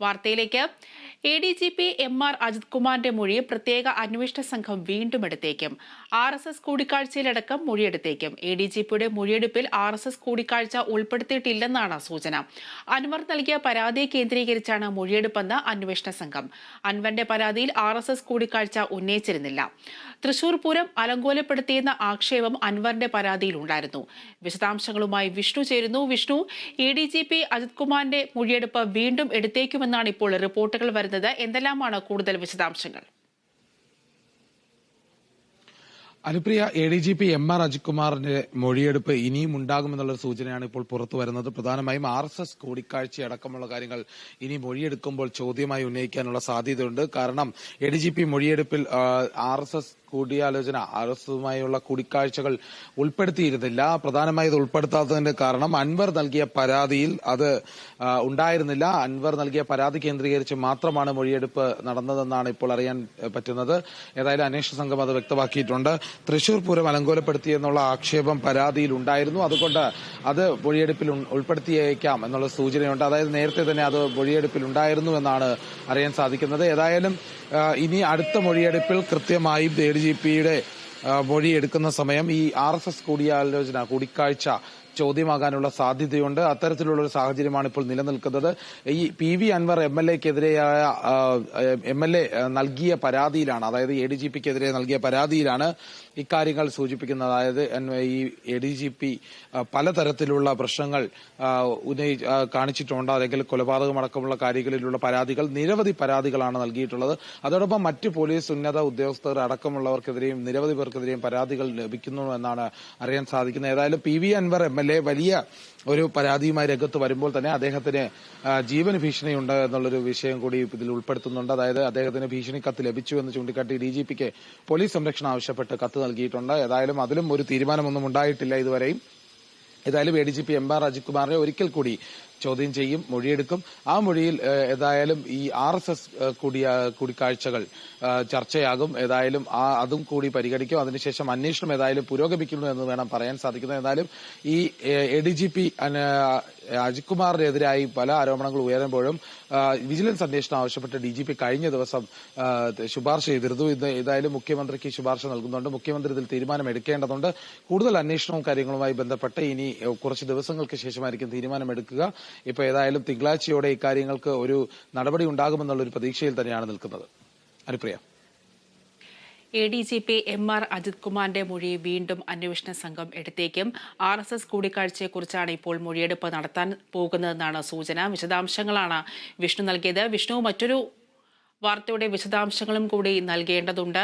വാർത്തയിലേക്ക്. A D G P M R Ajith കുമാറിന്റെ മൊഴി പ്രത്യേക അന്വേഷണ സംഘം വീണ്ടും എടുത്തേക്കും. ആർ എസ് എസ് കൂടിക്കാഴ്ചയിലടക്കം മൊഴിയെടുത്തേക്കും എ ഡി ജി പിയുടെ മൊഴിയെടുപ്പിൽ ആർ എസ് എസ് കൂടിക്കാഴ്ച ഉൾപ്പെടുത്തിയിട്ടില്ലെന്നാണ് സൂചന. അൻവർ നൽകിയ പരാതിയെ കേന്ദ്രീകരിച്ചാണ് മൊഴിയെടുപ്പെന്ന് അന്വേഷണ സംഘം. അൻവറിന്റെ പരാതിയിൽ ആർ എസ് എസ് കൂടിക്കാഴ്ച ഉന്നയിച്ചിരുന്നില്ല. തൃശൂർ പൂരം അലങ്കോലപ്പെടുത്തിയെന്ന ആക്ഷേപം അൻവറിന്റെ പരാതിയിൽ ഉണ്ടായിരുന്നു. വിശദാംശങ്ങളുമായി വിഷ്ണു ചേരുന്നു. Vishnu A D G P Ajith കുമാറിന്റെ മൊഴിയെടുപ്പ് വീണ്ടും എടുത്തേക്കുമെന്നാണ് ഇപ്പോൾ റിപ്പോർട്ടുകൾ വരുന്നത്. എന്തെല്ലാമാണ് കൂടുതൽ വിശദാംശങ്ങൾ? Anupriya A D G P M R അജിത്കുമാറിന്റെ മൊഴിയെടുപ്പ് ഇനിയും ഉണ്ടാകുമെന്നുള്ള സൂചനയാണ് ഇപ്പോൾ പുറത്തു വരുന്നത്. പ്രധാനമായും ആർ എസ് എസ് കൂടിക്കാഴ്ച അടക്കമുള്ള കാര്യങ്ങൾ ഇനി മൊഴിയെടുക്കുമ്പോൾ ചോദ്യമായി ഉന്നയിക്കാനുള്ള സാധ്യതയുണ്ട്. കാരണം എ ഡി ജി പി മൊഴിയെടുപ്പിൽ ആർ എസ് എസ് കൂടിയാലോചന ആർ എസ് എസുമായുള്ള കൂടിക്കാഴ്ചകൾ ഉൾപ്പെടുത്തിയിരുന്നില്ല. പ്രധാനമായി ഇത് ഉൾപ്പെടുത്താത്തതിന്റെ കാരണം അൻവർ നൽകിയ പരാതിയിൽ അത് ഉണ്ടായിരുന്നില്ല. അൻവർ നൽകിയ പരാതി കേന്ദ്രീകരിച്ച് മാത്രമാണ് മൊഴിയെടുപ്പ് നടന്നതെന്നാണ് ഇപ്പോൾ അറിയാൻ പറ്റുന്നത്. ഏതായാലും അന്വേഷണ സംഘം അത് വ്യക്തമാക്കിയിട്ടുണ്ട്. തൃശൂർ പൂരം അലങ്കോലപ്പെടുത്തി എന്നുള്ള ആക്ഷേപം പരാതിയിൽ ഉണ്ടായിരുന്നു അതുകൊണ്ട് അത് മൊഴിയെടുപ്പിൽ ഉൾപ്പെടുത്തിയേക്കാം എന്നുള്ള സൂചനയുണ്ട്. അതായത് നേരത്തെ തന്നെ അത് മൊഴിയെടുപ്പിൽ ഉണ്ടായിരുന്നു എന്നാണ് അറിയാൻ സാധിക്കുന്നത്. ഏതായാലും ഇനി അടുത്ത മൊഴിയെടുപ്പിൽ കൃത്യമായും എ ഡി ജി പിയുടെ മൊഴി എടുക്കുന്ന സമയം ഈ ആർ എസ് എസ് കൂടിയാലോചന കൂടിക്കാഴ്ച ചോദ്യമാകാനുള്ള സാധ്യതയുണ്ട്. അത്തരത്തിലുള്ള ഒരു സാഹചര്യമാണ് ഇപ്പോൾ നിലനിൽക്കുന്നത്. ഈ P V Anvar M L എക്കെതിരെയായ M L A നൽകിയ പരാതിയിലാണ് അതായത് എ ഡി ജി പിക്കെതിരെ നൽകിയ പരാതിയിലാണ് ഇക്കാര്യങ്ങൾ സൂചിപ്പിക്കുന്നത്. അതായത് ഈ എ ഡി ജി പി പലതരത്തിലുള്ള പ്രശ്നങ്ങൾ ഉന്നയി കാണിച്ചിട്ടുണ്ട്. അല്ലെങ്കിൽ കൊലപാതകമടക്കമുള്ള കാര്യങ്ങളിലുള്ള പരാതികൾ നിരവധി പരാതികളാണ് നൽകിയിട്ടുള്ളത്. അതോടൊപ്പം മറ്റ് പോലീസ് ഉന്നത ഉദ്യോഗസ്ഥർ അടക്കമുള്ളവർക്കെതിരെയും നിരവധി പേർക്കെതിരെയും പരാതികൾ ലഭിക്കുന്നു എന്നാണ് അറിയാൻ സാധിക്കുന്നത്. ഏതായാലും P V Anvar M L A വലിയ ഒരു പരാതിയുമായി രംഗത്ത് വരുമ്പോൾ തന്നെ അദ്ദേഹത്തിന് ജീവന് ഭീഷണിയുണ്ട് എന്നുള്ളൊരു വിഷയം കൂടി ഇതിൽ ഉൾപ്പെടുത്തുന്നുണ്ട്. അതായത് അദ്ദേഹത്തിന് ഭീഷണി കത്ത് ലഭിച്ചു എന്ന് ചൂണ്ടിക്കാട്ടി ഡി ജി പിക്ക് പോലീസ് സംരക്ഷണം ആവശ്യപ്പെട്ട് കത്ത് നൽകിയിട്ടുണ്ട്. ഏതായാലും അതിലും ഒരു തീരുമാനമൊന്നും ഉണ്ടായിട്ടില്ല ഇതുവരെയും. ഏതായാലും A D G P M R Ajith കുമാറിനെ ഒരിക്കൽ കൂടി ചോദ്യം ചെയ്യും മൊഴിയെടുക്കും. ആ മൊഴിയിൽ ഏതായാലും ഈ ആർ എസ് എസ് കൂടിയ കൂടിക്കാഴ്ചകൾ ചർച്ചയാകും. ഏതായാലും ആ അതും കൂടി പരിഗണിക്കും. അതിനുശേഷം അന്വേഷണം ഏതായാലും പുരോഗമിക്കുന്നു എന്ന് വേണം പറയാൻ സാധിക്കുന്നത് ഏതായാലും ഈ A D G P Ajith കുമാറിനെതിരായി പല ആരോപണങ്ങൾ ഉയരുമ്പോഴും വിജിലൻസ് അന്വേഷണം ആവശ്യപ്പെട്ട് ഡി ജി പി കഴിഞ്ഞ ദിവസം ശുപാർശ ചെയ്തിരുന്നു. ഇന്ന് ഏതായാലും മുഖ്യമന്ത്രിക്ക് ശുപാർശ നൽകുന്നുണ്ട്. മുഖ്യമന്ത്രി ഇതിൽ തീരുമാനമെടുക്കേണ്ടതുണ്ട്. കൂടുതൽ അന്വേഷണവും കാര്യങ്ങളുമായി ബന്ധപ്പെട്ട് ഇനി കുറച്ച് ദിവസങ്ങൾക്ക് ശേഷമായിരിക്കും തീരുമാനമെടുക്കുക. ഇപ്പൊ ഏതായാലും തിങ്കളാഴ്ചയോടെ ഇക്കാര്യങ്ങൾക്ക് ഒരു നടപടി ഉണ്ടാകുമെന്നുള്ള ഒരു പ്രതീക്ഷയിൽ തന്നെയാണ് നിൽക്കുന്നത്. Anupriya. A D G P M R Ajith കുമാറിന്റെ മൊഴി വീണ്ടും അന്വേഷണ സംഘം എടുത്തേക്കും. ആർ എസ് എസ് കൂടിക്കാഴ്ചയെക്കുറിച്ചാണ് ഇപ്പോൾ മൊഴിയെടുപ്പ് നടത്താൻ പോകുന്നതെന്നാണ് സൂചന. വിശദാംശങ്ങളാണ് വിഷ്ണു നൽകിയത്. വിഷ്ണു മറ്റൊരു വാർത്തയുടെ വിശദാംശങ്ങളും കൂടി നൽകേണ്ടതുണ്ട്.